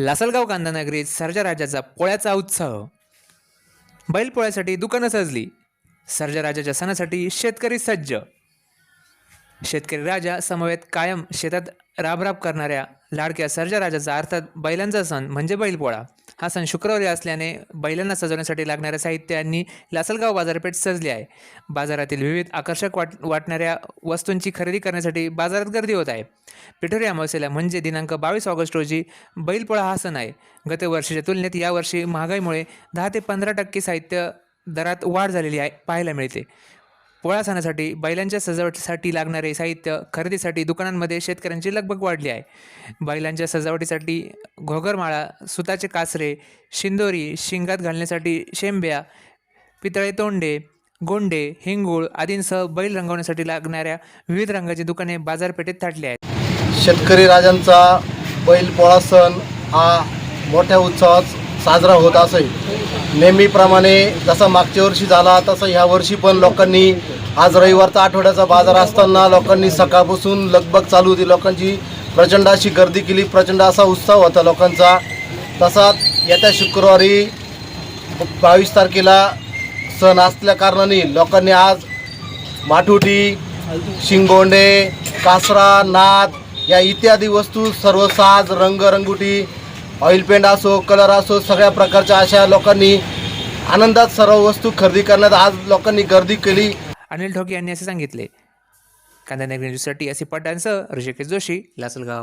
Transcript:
लासलगाव कांदानगरीत सर्जा राजाचा पोळ्याचा उत्सव. बैलपोळ्यासाठी दुकानं सजली. सर्जा राजाच्या सणासाठी शेतकरी सज्ज. शेतकरी राजा समवेत कायम शेतात राबराब करणाऱ्या लाडक्या सर्जा राजाचा अर्थात बैलांचा सण म्हणजे बैलपोळा. हा सण शुक्रवारी असल्याने बैलांना सजवण्यासाठी लागणाऱ्या साहित्यांनी लासलगाव बाजारपेठ सजली आहे. बाजारातील विविध आकर्षक वाट वाटणाऱ्या वस्तूंची खरेदी करण्यासाठी बाजारात गर्दी होत आहे. पिठोरी अमावस्येला म्हणजे दिनांक बावीस ऑगस्ट रोजी बैलपोळा हा सण आहे. गतवर्षीच्या तुलनेत यावर्षी महागाईमुळे दहा ते पंधरा टक्के साहित्य दरात वाढ झालेली आहे पाहायला मिळते. पोळा सणासाठी बैलांच्या सजावटीसाठी लागणारे साहित्य खरेदीसाठी दुकानांमध्ये शेतकऱ्यांची लगबग वाढली आहे. बैलांच्या सजावटीसाठी घोगरमाळा सुताचे कासरे शिंदोरी शिंगात घालण्यासाठी शेंब्या पितळे तोंडे गोंडे हिंगूळ आदींसह बैल रंगवण्यासाठी लागणाऱ्या विविध रंगाची दुकाने बाजारपेठेत थाटली आहेत. शेतकरी राजांचा बैलपोळा सण हा मोठ्या उत्सवात साजरा होत असे. नेहमीप्रमाणे जसा मागच्या वर्षी झाला तसं ह्या वर्षी पण लोकांनी आज रविवारचा आठवड्याचा बाजार असताना लोकांनी सकाळपासून लगबग चालू होती. लोकांची प्रचंड अशी गर्दी केली. प्रचंड असा उत्साह होता लोकांचा. तसाच येत्या शुक्रवारी बावीस तारखेला सण असल्या कारणाने लोकांनी आज माठुटी शिंगोंडे कासरा नाद या इत्यादी वस्तू सर्व साज रंगरंगुटी ऑइल पेंट असो कलर असो सगळ्या प्रकारच्या अशा लोकांनी आनंदात सर्व वस्तू खरेदी करण्यात आज लोकांनी गर्दी केली. अनिल ठोके यांनी असे सांगितले. कांदा न्यूजसाठी असे पटांसह ऋषिकेश जोशी लासलगाव.